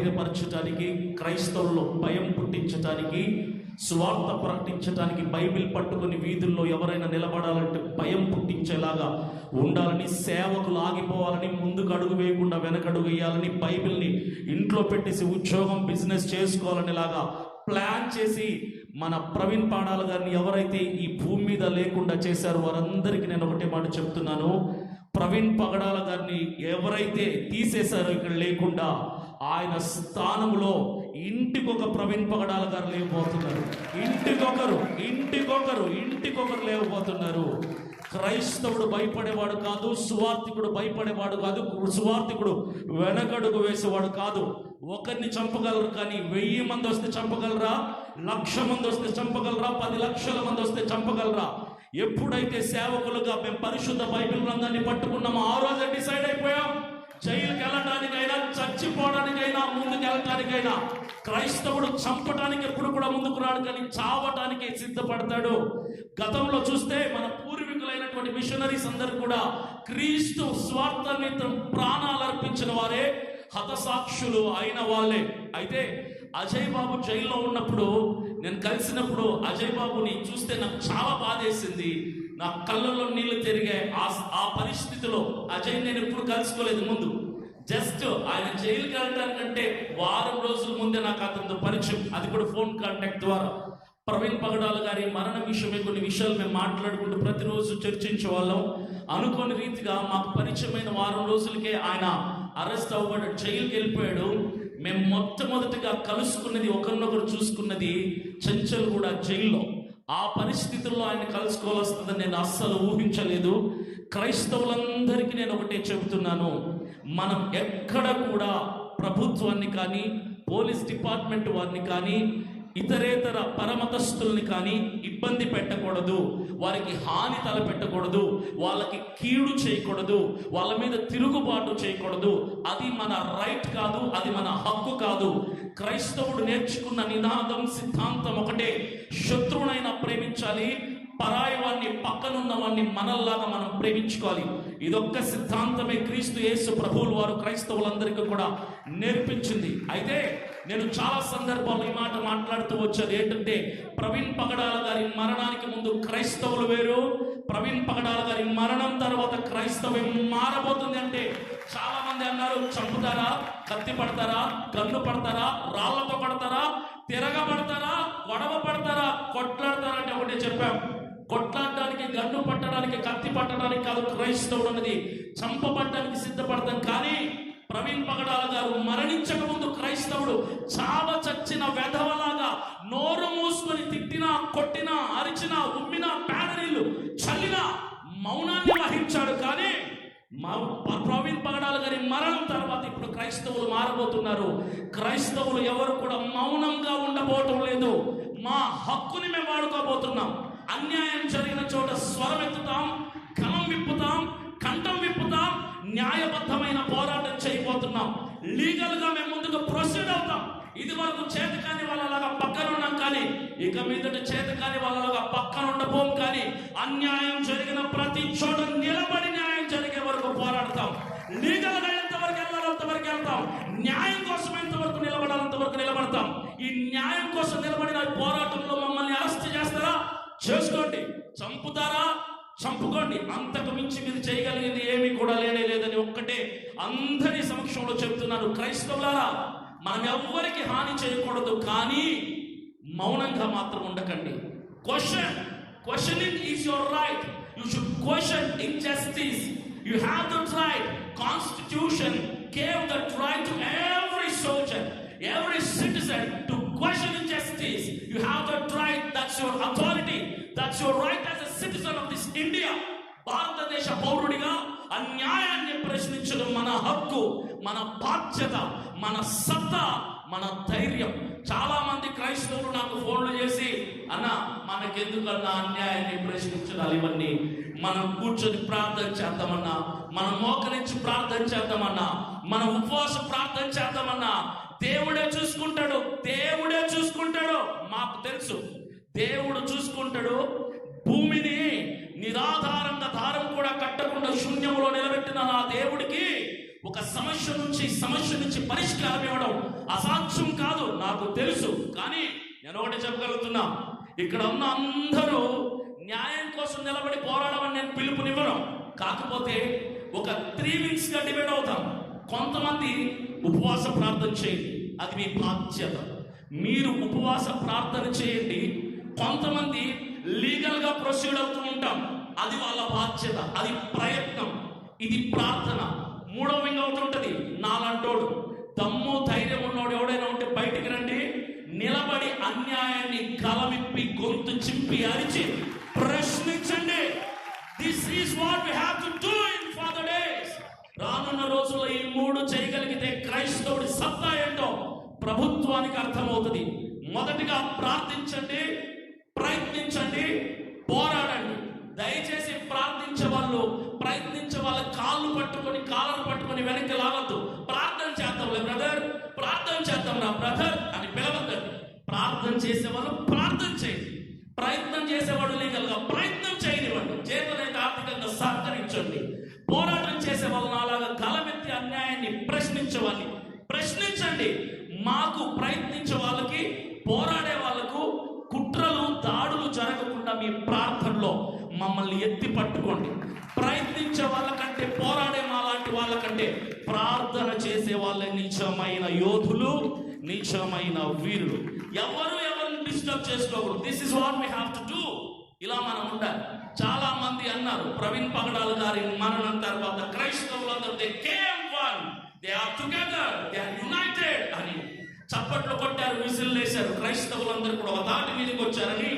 ధైర్యపరచడానికి క్రైస్తవుల్లో భయం పుట్టించటానికి స్వార్థ ప్రకటించడానికి బైబిల్ పట్టుకుని వీధుల్లో ఎవరైనా నిలబడాలంటే భయం పుట్టించేలాగా ఉండాలని సేవకులు ఆగిపోవాలని ముందుకు అడుగు వేయకుండా వెనకడుగు వేయాలని బైబిల్ని ఇంట్లో పెట్టేసి ఉద్యోగం బిజినెస్ చేసుకోవాలని లాగా ప్లాన్ చేసి మన ప్రవీణ్ పాడాల గారిని ఎవరైతే ఈ భూమి మీద లేకుండా చేశారో వారందరికీ నేను ఒకటే మాట చెప్తున్నాను. ప్రవీణ్ పగడాల గారిని ఎవరైతే తీసేశారో ఇక్కడ లేకుండా ఆయన స్థానంలో ఇంటికొక ప్రవీణ్ పగడాల గారు లేకపోతున్నారు ఇంటికొకరు ఇంటికొకరు ఇంటికొకరు లేకపోతున్నారు క్రైస్తవుడు భయపడేవాడు కాదు సువార్థికుడు భయపడేవాడు కాదు సువార్థికుడు వెనకడుగు వేసేవాడు కాదు. ఒకరిని చంపగలరు కానీ వెయ్యి మంది వస్తే చంపగలరా? లక్ష మంది వస్తే చంపగలరా? పది లక్షల మంది వస్తే చంపగలరా? ఎప్పుడైతే సేవకులుగా మేము పరిశుద్ధ బైబిల్ గ్రంథాన్ని పట్టుకున్నామో ఆ రోజే డిసైడ్ అయిపోయాం. జైలుకి వెళ్ళడానికైనా చచ్చిపోవడానికైనా ముందుకు వెళ్ళటానికైనా క్రైస్తవుడు చంపడానికి ఎప్పుడు కూడా ముందుకు రాడు కానీ చావటానికి సిద్ధపడతాడు. గతంలో చూస్తే మన పూర్వీకులైనటువంటి మిషనరీస్ అందరూ కూడా క్రీస్తు స్వార్థ నిమిత్తం ప్రాణాలు అర్పించిన వారే హతసాక్షులు అయిన వాళ్ళే. అయితే అజయ్ బాబు జైల్లో ఉన్నప్పుడు నేను కలిసినప్పుడు అజయ్ బాబుని చూస్తే నాకు చాలా బాధేసింది. నా కళ్ళల్లో నీళ్ళు తిరిగాయి ఆ ఆ పరిస్థితిలో అజయ్ నేను ఎప్పుడు కలుసుకోలేదు ముందు. జస్ట్ ఆయన జైలుకి వెళ్ళడానికంటే వారం రోజుల ముందే నాకు అతనితో పరిచయం. అది కూడా ఫోన్ కాంటాక్ట్ ద్వారా. ప్రవీణ్ పగడాల గారి మరణ విషయమే కొన్ని విషయాలు మేము మాట్లాడుకుంటూ ప్రతిరోజు చర్చించే వాళ్ళం. అనుకోని రీతిగా మాకు పరిచయమైన వారం రోజులకే ఆయన అరెస్ట్ అవ్వబడి జైలుకి వెళ్ళిపోయాడు. మేము మొట్టమొదటిగా కలుసుకున్నది ఒకరినొకరు చూసుకున్నది చెంచల్ కూడా జైల్లో. ఆ పరిస్థితుల్లో ఆయన కలుసుకోవాల్సిందని నేను అస్సలు ఊహించలేదు. క్రైస్తవులందరికీ నేను ఒకటే చెబుతున్నాను. మనం ఎక్కడ కూడా ప్రభుత్వాన్ని కానీ పోలీస్ డిపార్ట్మెంట్ వారిని కానీ ఇతరేతర పరమతస్తుల్ని కానీ ఇబ్బంది పెట్టకూడదు. వారికి హాని తలపెట్టకూడదు. వాళ్ళకి కీడు చేయకూడదు. వాళ్ళ మీద తిరుగుబాటు చేయకూడదు. అది మన రైట్ కాదు అది మన హక్కు కాదు. క్రైస్తవుడు నేర్చుకున్న నినాదం సిద్ధాంతం ఒకటే. శత్రువునైనా ప్రేమించాలి. పరాయి వాడిని పక్కనున్న వాడిని మనల్లాగా మనం ప్రేమించుకోవాలి. ఇదొక్క సిద్ధాంతమే క్రీస్తు యేసు ప్రభువులు వారు క్రైస్తవులందరికీ కూడా నేర్పించింది. అయితే నేను చాలా సందర్భాల్లో ఈ మాట మాట్లాడుతూ వచ్చేది ఏంటంటే ప్రవీణ్ పగడాల గారి మరణానికి ముందు క్రైస్తవులు వేరు. ప్రవీణ్ పగడాల గారి మరణం తర్వాత క్రైస్తవం మారబోతుంది అంటే చాలా మంది అన్నారు చంపుతారా? కత్తి పడతారా? గన్ను పడతారా? రాళ్ళతో పడతారా? తిరగబడతారా? గొడవ పడతారా? కొట్లాడతారా? అంటే ఒకటే చెప్పాం. కొట్లాడడానికి గన్ను పట్టడానికి కత్తి పట్టడానికి కాదు క్రైస్తవుడు అన్నది. చంపబట్టడానికి సిద్ధపడతాం కానీ ప్రవీణ్ పగడాల గారు మరణించక ముందు క్రైస్తవుడు చావ చచ్చిన వెధవలాగా నోరు మూసుకొని తిట్టినా కొట్టినా అరిచినా ఉమ్మినా పేడనీళ్ళు చల్లినా మౌనాన్ని వహించాడు. కానీ మా ప్రవీణ్ పగడాల గారి మరణం తర్వాత ఇప్పుడు క్రైస్తవులు మారబోతున్నారు. క్రైస్తవులు ఎవరు కూడా మౌనంగా ఉండబోవటం లేదు. మా హక్కుని మేము వాడుకోబోతున్నాం. అన్యాయం జరిగిన చోట స్వరం ఎత్తుతాం కలం విప్పుతాం కంఠం విప్పుతాం న్యాయబద్ధమైన పోరాటం చేయబోతున్నాం. లీగల్గా మేము ముందుకు ప్రొసీడ్ అవుతాం. ఇది వరకు చేత కాని వాళ్ళలాగా పక్కన ఉన్నాం కానీ ఇక మీదట చేత కాని వాళ్ళలాగా పక్కన ఉండబోం కానీ అన్యాయం జరిగిన ప్రతి చోట నిలబడి న్యాయం జరిగే వరకు పోరాడతాం. లీగల్గా ఎంతవరకు వెళ్ళాలో అంతవరకు వెళ్తాం. న్యాయం కోసం ఎంతవరకు నిలబడాలి నిలబడతాం. ఈ న్యాయం కోసం నిలబడిన పోరాటంలో మమ్మల్ని అరెస్ట్ చేస్తారా? చేసుకోండి. చంపుతారా? చంపుకోండి. అంతకు మించి మీరు చేయగలిగింది ఏమీ కూడా లేనే లేదని ఒక్కటే అందరి సమక్షంలో చెప్తున్నాను. క్రైస్తవులారా మనం ఎవ్వరికి హాని చేయకూడదు కానీ మౌనంగా మాత్రం ఉండకండి. Question questioning is your right you should question injustice you have that right constitution gave that to to every soldier every to question injustice you have the right that's your authority that your right as a citizen of this India భారతదేశ పౌరుడిగా అన్యాయాన్ని ప్రశ్నించడం మన హక్కు మన బాధ్యత మన సత్తా మన ధైర్యం. చాలా మంది క్రైస్తవులు నాకు ఫోన్లు చేసి అన్న మనకెందుకన్నా అన్యాయాన్ని ప్రశ్నించడాలి ఇవన్నీ? మనం కూర్చొని ప్రార్థన చేద్దామన్నా మనం మోకరించి ప్రార్థన చేద్దామన్నా మనం ఉపవాస ప్రార్థన చేద్దామన్నా దేవుడే చూసుకుంటాడు దేవుడే చూసుకుంటాడు. మాకు తెలుసు. దేవుడు చూసుకుంటాడు. భూమిని నిరాధారంగా దారం కూడా కట్టకుండా శూన్యంలో నిలబెట్టిన నా దేవుడికి ఒక సమస్య నుంచి సమస్య నుంచి పరిష్కారం ఇవ్వడం అసాధ్యం కాదు నాకు తెలుసు. కానీ నేను ఒకటి చెప్పగలుగుతున్నా. ఇక్కడ ఉన్న అందరూ న్యాయం కోసం నిలబడి పోరాడమని నేను పిలుపునివ్వను. కాకపోతే ఒక త్రీ వీక్స్గా డివైడ్ అవుతాం. కొంతమంది ఉపవాస ప్రార్థన చేయండి. అది మీ బాధ్యత. మీరు ఉపవాస ప్రార్థన చేయండి. కొంతమంది లీగల్గా ప్రొసీడ్ అవుతూ ఉంటాం. అది వాళ్ళ బాధ్యత అది ప్రయత్నం ఇది ప్రార్థన. మూడవ వింగ్ అవుతుంటది నాలంటోడు. దమ్ము ధైర్యం ఉన్నోడు ఎవడైనా ఉంటే బయటికి రండి. నిలబడి అన్యాయాన్ని కలవిప్పి గొంతు చింపి అరిచి ప్రశ్నించండి. This is what we have to do in further days రానున్న రోజుల్లో ఈ మూడు చేయగలిగితే క్రైస్తవుడి సత్తా ఏంటో ప్రభుత్వానికి అర్థమవుతుంది. మొదటిగా ప్రార్థించండి. ప్రయత్నించండి పోరాడండి. దయచేసి ప్రార్థించే వాళ్ళు ప్రయత్నించే వాళ్ళ కాళ్ళు పట్టుకొని కాళ్ళను పట్టుకొని వెనక్కి లాగద్దు. ప్రార్థన చేద్దాంలే బ్రదర్ ప్రార్థన చేద్దాం రా బ్రదర్ అని పిలవద్దండి. ప్రార్థన చేసేవాళ్ళు ప్రార్థన చేయండి. ప్రయత్నం చేసేవాడు లీగల్గా ప్రయత్నం చేయనివ్వండి. చేతనైతే ఆర్థికంగా సహకరించండి. పోరాటం చేసే వాళ్ళని అలాగా గలమెత్తి అన్యాయాన్ని ప్రశ్నించవాలి ప్రశ్నించండి. మాకు ప్రయత్నించే వాళ్ళకి పోరాడే వాళ్ళకు కుట్రలు దాడులు జరగకుండా మీ ప్రార్థనలో మమ్మల్ని ఎత్తి పట్టుకోండి. ప్రయత్నించే వాళ్ళకంటే పోరాడే మా లాంటి వాళ్ళకంటే ప్రార్థన చేసే వాళ్ళే నిజమైన యోధులు నిజమైన వీరులు. ఎవరు ఎవరిని డిస్టర్బ్ చేసుకోకూడదు. This is what we have to do ఇలా మనం ఉండాలి. చాలా మంది అన్నారు ప్రవీణ్ పగడాల గారి మరణం తర్వాత క్రైస్తవులందరూ they came one they are together they are united అని. చప్పట్లు కొట్టారు విజిల్ వేశారు. క్రైస్తవులందరూ కూడా ఒక మీదకి వచ్చారని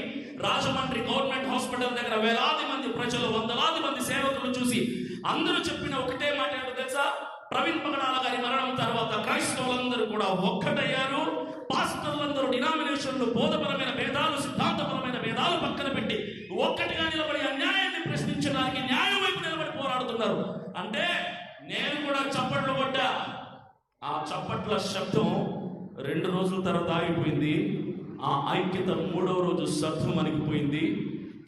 రాజమండ్రి గవర్నమెంట్ హాస్పిటల్ దగ్గర వేలాది మంది ప్రజలు వందలాది మంది సేవకులు చూసి అందరూ చెప్పిన ఒకటే మాట ఏంటో తెలుసా? ప్రవీణ్ పగడాల గారి మరణం తర్వాత క్రైస్తవులందరూ కూడా ఒక్కటయ్యారు. పాస్టర్లందరూ డినామినేషన్లు బోధపరమైన భేదాలు సిద్ధాంతపరమైన భేదాలు పక్కన పెట్టి ఒక్కటిగా నిలబడి అన్యాయాన్ని ప్రశ్నించడానికి న్యాయం వైపు నిలబడి పోరాడుతున్నారు. అంటే నేను కూడా చప్పట్లు కొట్టా. ఆ చప్పట్ల శబ్దం రెండు రోజుల తర్వాత ఆగిపోయింది. ఆ ఐక్యత మూడవ రోజు శబ్దం అణిగిపోయింది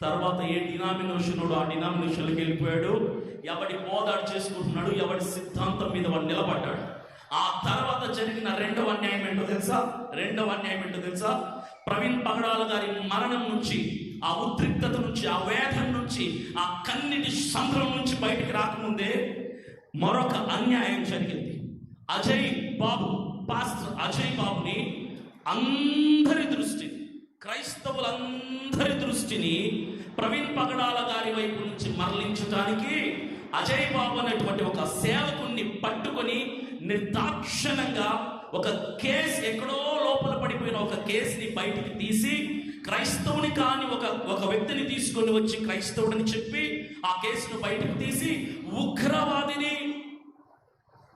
తర్వాత ఏ డినామినేషన్ ఆ డినామినేషన్కి వెళ్ళిపోయాడు. ఎవడి పోదాడు చేసుకుంటున్నాడు ఎవడి సిద్ధాంతం మీద వాడు నిలబడ్డాడు. ఆ తర్వాత జరిగిన రెండవ అన్యాయం ఏంటో తెలుసా? రెండవ అన్యాయం ఏంటో తెలుసా? ప్రవీణ్ పగడాల గారి మరణం నుంచి ఆ ఉద్రిక్తత నుంచి ఆ వేదన నుంచి ఆ కన్నిటి సంద్రం నుంచి బయటికి రాకముందే మరొక అన్యాయం జరిగింది. అజయ్ బాబు పాస్టర్ అజయ్ బాబుని అందరి దృష్టి క్రైస్తవులందరి దృష్టిని ప్రవీణ్ పగడాల గారి వైపు నుంచి మరలించడానికి అజయ్ బాబు అనేటువంటి ఒక సేవకుణ్ణి పట్టుకొని నిర్దాక్షణంగా ఒక కేసు ఎక్కడో లోపల పడిపోయిన ఒక కేసుని బయటికి తీసి క్రైస్తవుని కాని ఒక ఒక వ్యక్తిని తీసుకొని వచ్చి క్రైస్తవుడిని చెప్పి ఆ కేసును బయటకు తీసి ఉగ్రవాదిని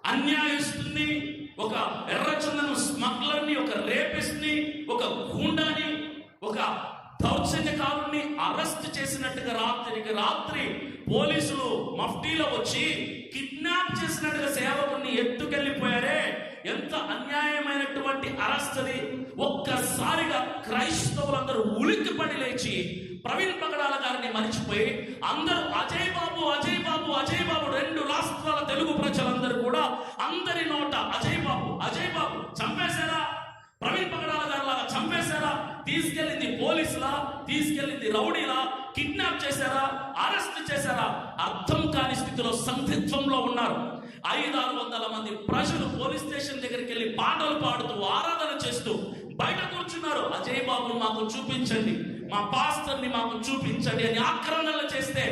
అన్యాయిస్తుంది ఒక ఎర్రచందను స్మగ్లర్ని ఒక రేపిస్ట్ని ఒక గూండాని ఒక దౌర్జన్యకారుని అరెస్ట్ చేసినట్టుగా రాత్రికి రాత్రి పోలీసులు మఫ్టీలో వచ్చి కిడ్నాప్ చేసినట్టుగా సేవకుని ఎత్తుకెళ్ళిపోయారే. ఎంత అన్యాయమైనటువంటి అరెస్ట్ అది. ఒక్కసారిగా క్రైస్తవులందరూ ఉలిక్కిపడి లేచి ప్రవీణ్ పగడాల గారిని మరిచిపోయి అందరూ అజయ్ బాబు అజయ్ బాబు అజయ్ బాబు రెండు రాష్ట్రాల తెలుగు ప్రజలందరూ కూడా అందరి నోట అజయ్ బాబు అజయ్ బాబు చంపేశారా? ప్రవీణ్ పగడాల గారి లాగా చంపేశారా? తీసుకెళ్ళింది పోలీసులా? తీసుకెళ్ళింది రౌడీలా? కిడ్నాప్ చేశారా? అరెస్ట్ చేశారా? అర్థం కాని స్థితిలో సందిగ్ధంలో ఉన్నారు. ఐదారు వందల మంది ప్రజలు పోలీస్ స్టేషన్ దగ్గరికి వెళ్ళి పాటలు పాడుతూ ఆరాధన చేస్తూ బయట కూర్చున్నారు. అజయ్ బాబును మాకు చూపించండి. మా పాస్టర్ని మాకు చూపించండి అని ఆక్రమణలు చేస్తే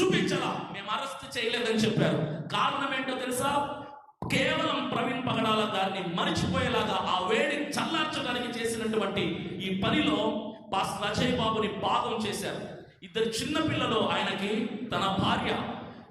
చూపించలా. మేము అరెస్ట్ చేయలేదని చెప్పారు. కారణం ఏంటో తెలుసా? కేవలం ప్రవీణ్ పగడాల గారిని మరిచిపోయేలాగా ఆ వేడి చల్లార్చడానికి చేసినటువంటి ఈ పనిలో పాస్టర్ అజయ్ బాబుని పాదం చేశారు. ఇద్దరు చిన్న పిల్లలు ఆయనకి తన భార్య.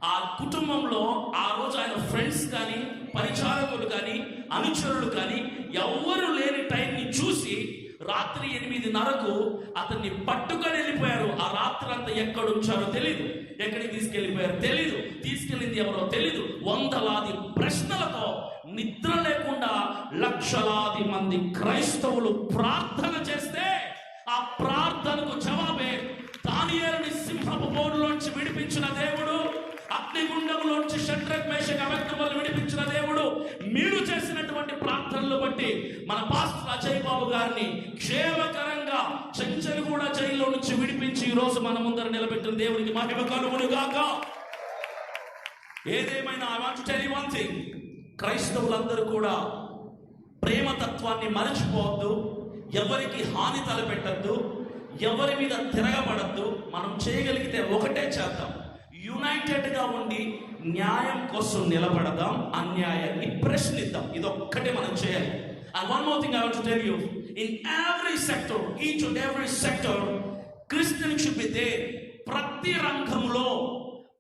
ఆ కుటుంబంలో ఆ రోజు ఆయన ఫ్రెండ్స్ కానీ పరిచారకులు కానీ అనుచరులు కానీ ఎవ్వరు లేని టైంని చూసి రాత్రి ఎనిమిదిన్నరకు అతన్ని పట్టుకొని వెళ్ళిపోయారు. ఆ రాత్రి అంతా ఎక్కడ ఉంచారో తెలియదు ఎక్కడికి తీసుకెళ్ళిపోయారు తెలీదు. తీసుకెళ్ళింది ఎవరో తెలీదు. వందలాది ప్రశ్నలతో నిద్ర లేకుండా లక్షలాది మంది క్రైస్తవులు ప్రార్థన చేస్తే ఆ ప్రార్థనకు జవాబే దానియేలుని సింహపు బోర్డులోంచి విడిపించిన దేవుడు అగ్నిగుండంలోంచి షట్రక్ మేష అభక్తములు విడిపించిన దేవుడు ప్రార్థనలు బట్టి మన పాస్టర్ అజయ్ బాబు గారిని క్షేమకరంగా చెంచలు కూడా జైల్లో నుంచి విడిపించి ఈ రోజు మన ముందర నిలబెట్టిన దేవునికి మహిమ కలుగును గాక ఏదేమైనా I want tell one thing క్రైస్తవులందరూ కూడా ప్రేమతత్వాన్ని మరచిపోవద్దు ఎవరికి హాని తలపెట్టద్దు ఎవరి మీద తిరగబడద్దు మనం చేయగలిగితే ఒకటే చేద్దాం. యునైటెడ్గా ఉండి న్యాయం కోసం నిలబడదాం అన్యాయాన్ని ప్రశ్నిద్దాం. ఇది ఒక్కటే మనం చేయాలి. And one more thing I want tell you in every sector each and every sector Christian should be they ప్రతి రంగంలో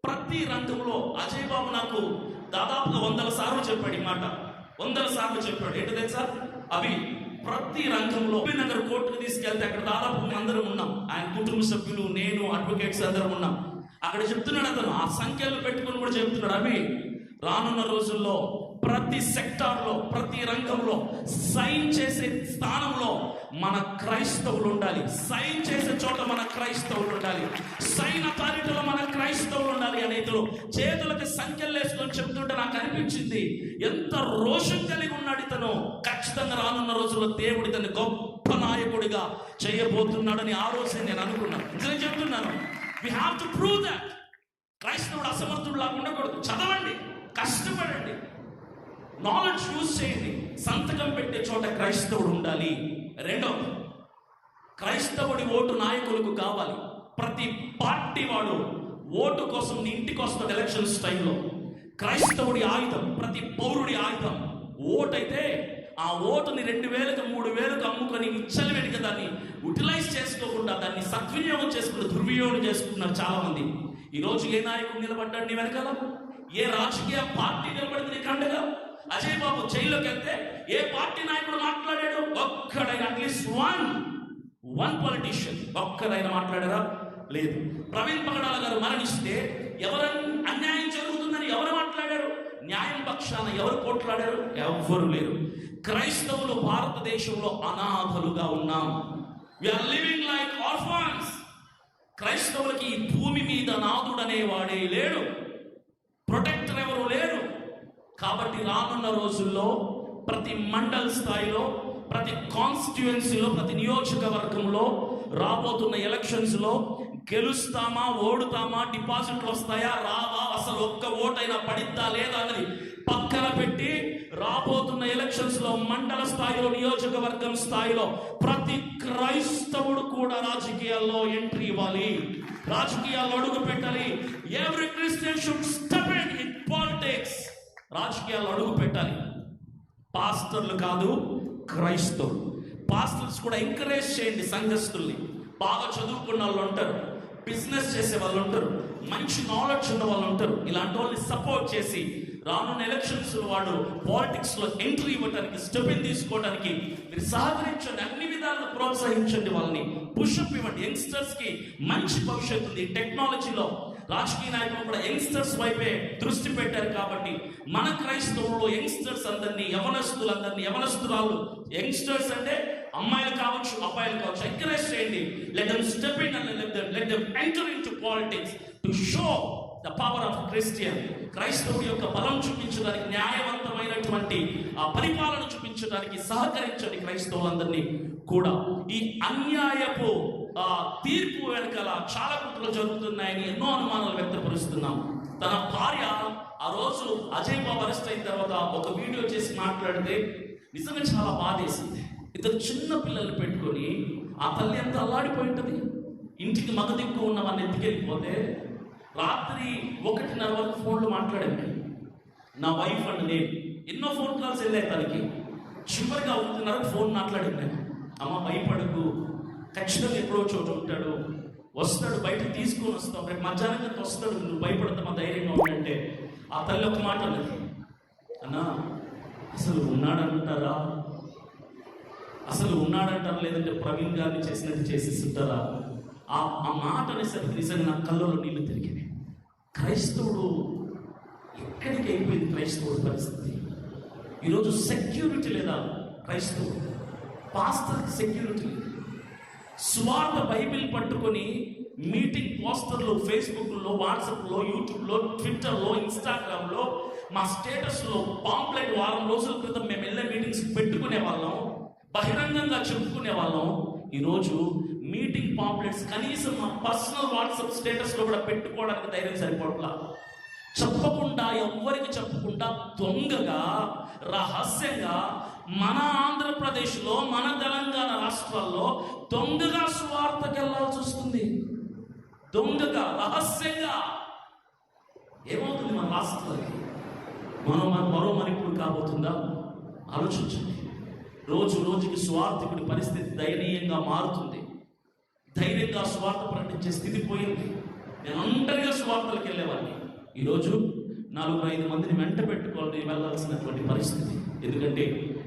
ప్రతి రంగంలో. అజయ్ బాబు నాకు దాదాపుగా వందల సార్లు చెప్పాడు ఈ మాట. వందల సార్లు చెప్పాడు. ఏంటి తెలుసా? అవి ప్రతి రంగంలో నగర్ కోర్టుకు తీసుకెళ్తే అక్కడ దాదాపు అందరం ఉన్నాం. ఆయన కుటుంబ సభ్యులు నేను అడ్వకేట్స్ అందరం ఉన్నాం. అక్కడ చెప్తున్నాడు అతను. ఆ సంఖ్యలు పెట్టుకుని కూడా చెప్తున్నాడు. అవి రానున్న రోజుల్లో ప్రతి సెక్టార్లో ప్రతి రంగంలో సైన్ చేసే స్థానంలో మన క్రైస్తవులు ఉండాలి. సైన్ చేసే చోట మన క్రైస్తవులు ఉండాలి. సైన్ అథారిటీలో మన క్రైస్తవులు ఉండాలి అనేది చేతులకి సంఖ్యలు వేసుకొని చెప్తుంటే నాకు అనిపించింది. ఎంత రోషం కలిగి ఉన్నాడు ఇతను. ఖచ్చితంగా రానున్న రోజుల్లో దేవుడు ఇతన్ని గొప్ప నాయకుడిగా చేయబోతున్నాడని ఆ రోజే నేను అనుకున్నాను. నిజం చెప్తున్నాను? We have to prove that క్రైస్తవుడు అసమర్థుడు లాగా ఉండకూడదు. చదవండి. కష్టపడండి. నాలెడ్జ్ యూజ్ చేయండి. సంతకం పెట్టే చోట క్రైస్తవుడు ఉండాలి. రెండవ క్రైస్తవుడి ఓటు నాయకులకు కావాలి. ప్రతి పార్టీ వాడు ఓటు కోసం నీ ఇంటికి వస్తుంది ఎలక్షన్స్ టైంలో. క్రైస్తవుడి ఆయుధం ప్రతి పౌరుడి ఆయుధం. ఓటైతే ఆ ఓటుని రెండు వేలకు మూడు వేలకు అమ్ముకొని విచ్చలవిడిగా దాన్ని యూటిలైజ్ చేసుకోకుండా దాన్ని సద్వినియోగం చేసుకుని దుర్వినియోగం చేసుకున్నారు చాలా మంది ఈరోజు ఏ నాయకుడు నిలబడ్డాడు నీ వెనకాల? ఏ రాజకీయ పార్టీ నిలబడింది నీకు అండగా అజయ్ బాబు జైల్లోకి వెళ్తే ఏ పార్టీ నాయకుడు మాట్లాడాడు? ఒక్కడైనా అట్లీస్ట్ వన్ వన్ పొలిటీషియన్ ఒక్కడైనా మాట్లాడారా? లేదు. ప్రవీణ్ పగడాల గారు మరణిస్తే ఎవరు అన్యాయం జరుగుతుందని ఎవరు మాట్లాడారు? న్యాయం పక్షాన ఎవరు పోట్లాడారు? ఎవ్వరు లేరు. క్రైస్తవులు భారతదేశంలో అనాథలుగా ఉన్నాం. ఆర్ లివింగ్ లైక్ ఆర్ఫాన్స్ క్రైస్తవులకి ఈ భూమి మీద నాథుడనే వాడే లేడు. ప్రొటెక్టర్ ఎవరు లేరు. కాబట్టి రానున్న రోజుల్లో ప్రతి మండల్ స్థాయిలో ప్రతి కాన్స్టిట్యుయెన్సీలో ప్రతి నియోజకవర్గంలో రాబోతున్న ఎలక్షన్స్లో గెలుస్తామా ఓడుతామా డిపాజిట్లు వస్తాయా రావా అసలు ఒక్క ఓటైనా పడిద్దా లేదా అన్నది పక్కన పెట్టి రాబోతున్న ఎలక్షన్స్లో మండల స్థాయిలో నియోజకవర్గం స్థాయిలో ప్రతి క్రైస్తవుడు కూడా రాజకీయాల్లో ఎంట్రీ ఇవ్వాలి. రాజకీయాల్లో అడుగు పెట్టాలి. Every Christian should step in politics రాజకీయాల్లో అడుగు పెట్టాలి. పాస్టర్లు కాదు క్రైస్తవులు. పాస్టర్స్ కూడా ఎంకరేజ్ చేయండి సంఘస్థుల్ని. బాగా చదువుకున్న వాళ్ళు ఉంటారు. బిజినెస్ చేసే వాళ్ళు ఉంటారు. మంచి నాలెడ్జ్ ఉన్న వాళ్ళు ఉంటారు. ఇలాంటి వాళ్ళని సపోర్ట్ చేసి రానున్న ఎలక్షన్స్ వాడు పాలిటిక్స్లో ఎంట్రీ ఇవ్వడానికి స్టెప్ ఇన్ తీసుకోవడానికి మీరు సహకరించండి అన్ని విధాలుగా ప్రోత్సహించండి వాళ్ళని. పుషప్ ఇవ్వండి. యంగ్స్టర్స్కి మంచి భవిష్యత్తు ఉంది. టెక్నాలజీలో రాజకీయ నాయకులు కూడా యంగ్స్టర్స్ వైపే దృష్టి పెట్టారు కాబట్టి మన క్రైస్తవుల్లో యంగ్స్టర్స్ అందరినీ యవనస్తులందరినీ యవనస్తురాలు యంగ్స్టర్స్ అంటే అమ్మాయిలు కావచ్చు అబ్బాయిలు కావచ్చు ఎంకరేజ్ చేయండి. Let them step in and let them let them enter into politics to show the power of Christian క్రైస్తవుడి యొక్క బలం చూపించడానికి న్యాయవంతమైనటువంటి ఆ పరిపాలన చూపించడానికి సహకరించండి క్రైస్తవులందరినీ కూడా ఈ అన్యాయపు ఆ తీర్పు వెనకాల చాలా కుట్రలు జరుగుతున్నాయని ఎన్నో అనుమానాలు వ్యక్తపరుస్తున్నాం. తన భార్య ఆ రోజు అజయ్ బాబు అరెస్ట్ అయిన తర్వాత ఒక వీడియో చేసి మాట్లాడితే నిజంగా చాలా బాధేసింది. ఇద్దరు చిన్న పిల్లలు పెట్టుకొని ఆ తల్లి ఎంత అల్లాడిపోయి ఉంటుంది? ఇంటికి మగ దిక్కు ఉన్న వాళ్ళని ఎత్తుకెళ్ళిపోతే రాత్రి ఒకటిన్నర వరకు ఫోన్లు మాట్లాడండి నా వైఫ్ అండ్ నేను. ఎన్నో ఫోన్ కాల్స్ వెళ్ళాయి తనకి. చివరిగా ఒకటిన్నరకు ఫోన్ మాట్లాడింది నేను. అమ్మ భయపడకు. ఖచ్చితంగా ఎప్పుడో చోట ఉంటాడు. వస్తాడు బయటకు తీసుకొని వస్తాం. రేపు మధ్యాహ్నం వస్తాడు. నువ్వు భయపడతా మా ధైర్యంగా ఉండంటే ఆ తల్లి ఒక మాట అన్నది. అన్నా అసలు ఉన్నాడంటారా? అసలు ఉన్నాడంటారా? లేదంటే ప్రవీణ్ గారిని చేసినట్టు చేసేస్తుంటారా? ఆ ఆ మాట అనేసరికి నిజంగా నా కళ్ళలో నీళ్ళు తిరిగినాయి క్రైస్తవుడు ఎక్కడికి అయిపోయింది క్రైస్తవుడు పరిస్థితి? ఈరోజు సెక్యూరిటీ లేదా క్రైస్తవుడు? పాస్టర్ సెక్యూరిటీ లేదు. స్వార్థ బైబిల్ పట్టుకొని మీటింగ్ పోస్టర్లు ఫేస్బుక్లో వాట్సాప్లో యూట్యూబ్లో ట్విట్టర్లో ఇన్స్టాగ్రామ్లో మా స్టేటస్లో పాంప్లెట్ వారం రోజుల క్రితం మేము వెళ్ళే మీటింగ్స్ పెట్టుకునే వాళ్ళం బహిరంగంగా చెప్పుకునే వాళ్ళం. ఈరోజు మీటింగ్ పాంప్లెట్స్ కనీసం మా పర్సనల్ వాట్సాప్ స్టేటస్లో కూడా పెట్టుకోవడానికి ధైర్యం సరిపోవట్లా. చెప్పకుండా ఎవ్వరికి చెప్పకుండా దొంగగా రహస్యంగా మన ఆంధ్రప్రదేశ్లో మన తెలంగాణ రాష్ట్రాల్లో దొంగగా స్వార్థకి వెళ్ళాల్సి వస్తుంది. దొంగగా రహస్యంగా. ఏమవుతుంది మన రాష్ట్రాలకి మనం మన మరో మణిపూర్ కాబోతుందా? ఆలోచించండి. రోజు రోజుకి స్వార్థకుడి పరిస్థితి దయనీయంగా మారుతుంది. ధైర్యంగా స్వార్థ ప్రకటించే స్థితి పోయింది. నేను ఒంటరిగా స్వార్థలకు వెళ్ళేవాడిని. ఈరోజు నాలుగు ఐదు మందిని వెంట పెట్టుకోవాలని వెళ్ళాల్సినటువంటి పరిస్థితి. ఎందుకంటే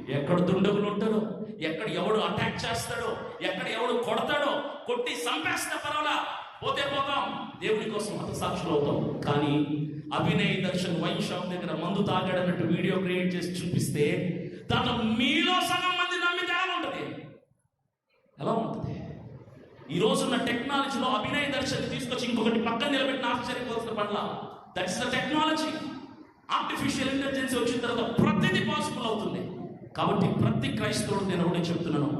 ఎక్కడ దుండగులు ఉంటారో ఎక్కడ ఎవడు అటాక్ చేస్తాడో ఎక్కడ ఎవడు కొడతాడో కొట్టి చంపేస్తే పర్వాలా? పోతే పోతాం. దేవుని కోసం అంత సాక్షులు అవుతాం. కానీ అభినయ్ దర్శన్ వైన్ షాప్ దగ్గర మందు తాగాడన్నట్టు వీడియో క్రియేట్ చేసి చూపిస్తే దాంట్లో మీలో సగం మంది నమ్మితే ఎలా ఉంటుంది? ఎలా ఉంటుంది? ఈ రోజున్న టెక్నాలజీలో అభినయ దర్శనం తీసుకొచ్చి ఇంకొకటి పక్కన నిలబెట్టిన ఆశ్చర్యపోవాల్సిన that is the technology artificial intelligence వచ్చిన తర్వాత ప్రతిదీ పాసిబుల్ అవుతుంది. కాబట్టి ప్రతి క్రైస్తవుడు నేను ఒకటే చెప్తున్నాను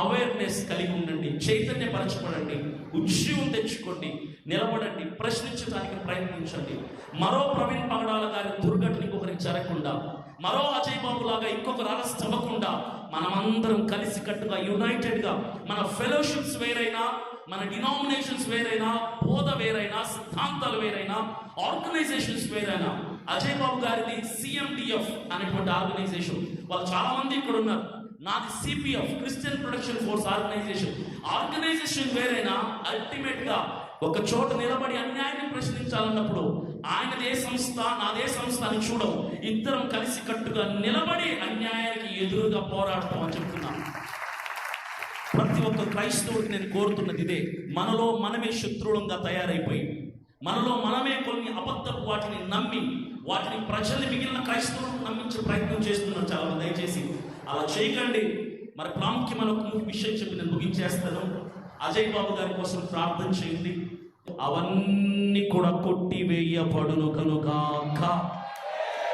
అవేర్నెస్ కలిగి ఉండండి చైతన్యపరచబడండి ఉద్యోగం తెచ్చుకోండి నిలబడండి ప్రశ్నించడానికి ప్రయత్నించండి. మరో ప్రవీణ్ పగడాల గారి దుర్ఘటన ఒకరికి జరగకుండా మరో అజయ్ బాబు లాగా ఇంకొకరు అరెస్ట్ అవ్వకుండా మనమందరం కలిసి కట్టుగా యునైటెడ్గా మన ఫెలోషిప్స్ వేరైనా మన డినామినేషన్స్ వేరైనా బోధ వేరైనా సిద్ధాంతాలు వేరైనా ఆర్గనైజేషన్స్ వేరైనా అజయ్ బాబు గారిది సిఎండిఎఫ్ అనేటువంటి ఆర్గనైజేషన్ వాళ్ళు చాలా మంది ఇక్కడ ఉన్నారు. నాది C P F Christian production force organization organization వేరైనా అల్టిమేట్గా ఒక చోట నిలబడి అన్యాయాన్ని ప్రశ్నించాలన్నప్పుడు ఆయనదే సంస్థ నాదే సంస్థ అని చూడవు. ఇద్దరం కలిసి కట్టుగా నిలబడి అన్యాయానికి ఎదురుగా పోరాడటం అని చెప్తున్నాను. ప్రతి ఒక్క క్రైస్తవుడికి నేను కోరుతున్నది ఇదే. మనలో మనమే శత్రువులంగా తయారైపోయి మనలో మనమే కొన్ని అబద్ధపు వాటిని నమ్మి వాటిని ప్రజల్ని మిగిలిన క్రైస్తవులను నమ్మించే ప్రయత్నం చేస్తున్నాం చాలా దయచేసి అలా చేయకండి. మరి ప్రాముఖ్యమైన ఒక విషయం చెప్పి నేను ముగించేస్తాను. అజయ్ బాబు గారి కోసం ప్రార్థన చేయండి. అవన్నీ కూడా కొట్టివేయబడును కనుగాక.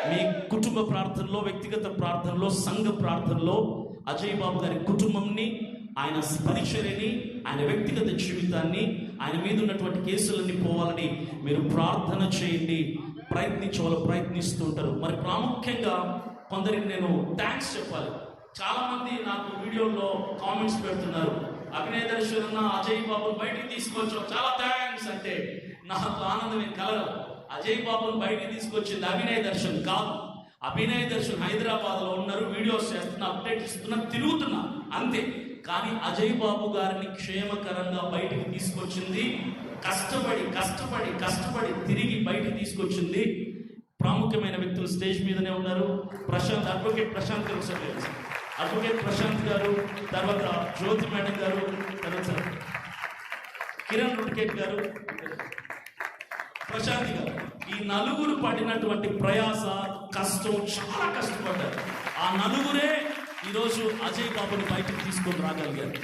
మీ కుటుంబ ప్రార్థనలో వ్యక్తిగత ప్రార్థనలో సంఘ ప్రార్థనలో అజయ్ బాబు గారి కుటుంబంని ఆయన పరిచర్యని ఆయన వ్యక్తిగత జీవితాన్ని ఆయన మీద ఉన్నటువంటి కేసులన్నీ పోవాలని మీరు ప్రార్థన చేయండి. ప్రయత్నించే వాళ్ళు ప్రయత్నిస్తూ ఉంటారు. మరి ప్రాముఖ్యంగా కొందరికి నేను థ్యాంక్స్ చెప్పాలి. చాలామంది నాకు వీడియోలో కామెంట్స్ పెడుతున్నారు. అభినయ దర్శన అజయ్ బాబు బయటికి తీసుకొచ్చావు చాలా థ్యాంక్స్ అంటే నాకు ఆనందం ఏం కలగదు. అజయ్ బాబును బయటికి తీసుకొచ్చింది అభినయ దర్శన్ కాదు. అభినయ దర్శన్ హైదరాబాద్లో ఉన్నారు వీడియోస్ చేస్తున్నా అప్డేట్ ఇస్తున్నా తిరుగుతున్నా అంతే. కానీ అజయ్ బాబు గారిని క్షేమకరంగా బయటికి తీసుకొచ్చింది కష్టపడి కష్టపడి కష్టపడి తిరిగి బయటికి తీసుకొచ్చింది ప్రాముఖ్యమైన వ్యక్తులు స్టేజ్ మీదనే ఉన్నారు. ప్రశాంత్ అడ్వకేట్ ప్రశాంత్ తెలుసు అడ్వకేట్ ప్రశాంత్ గారు తర్వాత జ్యోతి మేడం గారు తర్వాత కిరణ్ రుటికేట్ గారు ప్రశాంత్ గారు. ఈ నలుగురు పడినటువంటి ప్రయాస కష్టం చాలా కష్టపడ్డారు. ఆ నలుగురే ఈరోజు అజయ్ బాబుని బయటకు తీసుకొని రాగలిగారు.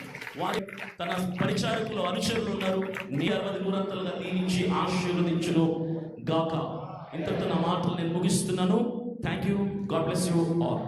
వారి తన పరిచారకులు అనుచరులు ఉన్నారు. నీ అరవై నూరంతలుగా దీనించి ఆశీర్వదించును గాక. ఇంతటితో నా మాటలు నేను ముగిస్తున్నాను. Thank you God bless you all